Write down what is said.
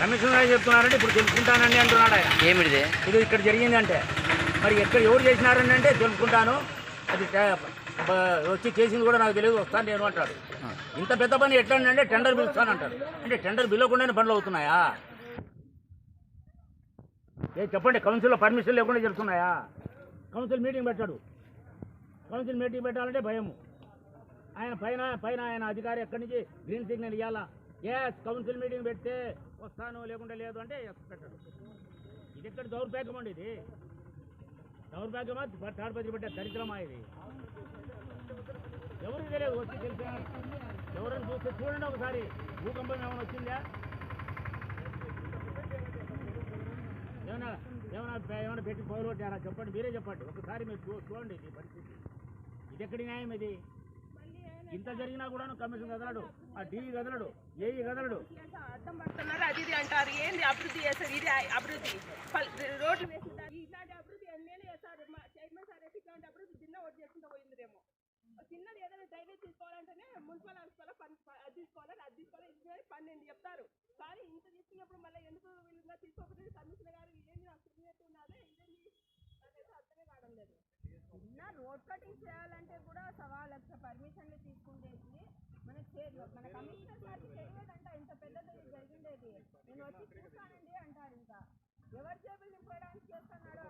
Commissioner చెప్తున్నారంటే ఇప్పుడు తెలుసుకుంటానండి అంటున్నాడు ఆయన. ఏమిటిది? ఇది ఇక్కడ జరిగిందంటే. మరి ఎక్కడ ఎవరు చేసినారని అంటే తెలుసుకుంటాను. అది వచ్చి చేసింది కూడా నాకు తెలియదు వస్తాను నేను అంటాడు. ఇంత పెద్ద పని ఎట్లా అంటే టెండర్ పిలుస్తానంటాడు అంటే టెండర్ పిలవకుండానే పనులు అవుతున్నాయా? ఏ చెప్పండి కౌన్సిల్లో పర్మిషన్ లేకుండా జరుగుతున్నాయా కౌన్సిల్ మీటింగ్ పెట్టాడు. కౌన్సిల్ మీటింగ్ పెట్టాలంటే భయము. ఆయన పైన పైన ఆయన అధికారి ఎక్కడి నుంచి గ్రీన్ సిగ్నల్ ఇవ్వాలా ఎస్ కౌన్సిల్ మీటింగ్ పెడితే వస్తాను లేకుండా లేదు అంటే ఎస్ ఇది ఎక్కడ దౌర్భాగ్యం అండి ఇది? దౌర్భాగ్యమా? తాడిపత్రి పెట్టే దరిద్రమా ఇది? ఎవరికి తెలియదు వచ్చి తెలిసిన ఎవరైనా చూస్తే చూడండి ఒకసారి. భూకంపం ఏమైనా వచ్చిందా? ఏమైనా ఏమైనా ఏమైనా పెట్టి పోగొట్టారా చెప్పండి మీరే చెప్పండి. ఒకసారి మీరు చూ చూడండి ఇది పరిస్థితి. ఇది ఎక్కడి న్యాయం ఇది? ఇంత జరిగినా కూడా కమిషన్ కదలడు ఆ డీఈ కదలడు ఏఈ కదలడు. అర్థం పడుతున్నారు. అది ఇది అంటారు. ఏంది అభివృద్ధి చేస్తారు ఇది అభివృద్ధి. రోడ్లు వేసింటారు ఇట్లాంటి అభివృద్ధి ఎన్నేళ్ళు చేస్తారు చైర్మన్ సార్ అయితే ఇట్లాంటి అభివృద్ధి చిన్న ఓటు చేసుకుంటూ పోయిందిరేమో. చిన్నది ఏదైనా డ్రైనేజ్ తీసుకోవాలంటేనే మున్సిపల్ హాస్పిటల్ పని అది తీసుకోవాలి అది తీసుకోవాలి ఇది చేయాలి, పన్నెండు చెప్తారు. కానీ ఇంత తీసుకున్నప్పుడు మళ్ళీ ఎందుకు వీళ్ళుగా తీసుకోకపోతే కమిషనర్ గారు ఇదేంటి నాకు తెలియట్టు ఉన్నదే ఇదేంటి నాకైతే అర్థమే కావడం లేదు. చిన్న రోడ్ కటింగ్ చేయాలంటే కూడా సవా లక్ష చే- మన కమిషనర్ గారికి తెలియదంట ఇంత పెద్దది జరిగిండేది. నేను వచ్చి చూస్తానండి అంటారు ఇంకా. ఎవరి జేబులు నింపడానికి చేస్తున్నాడు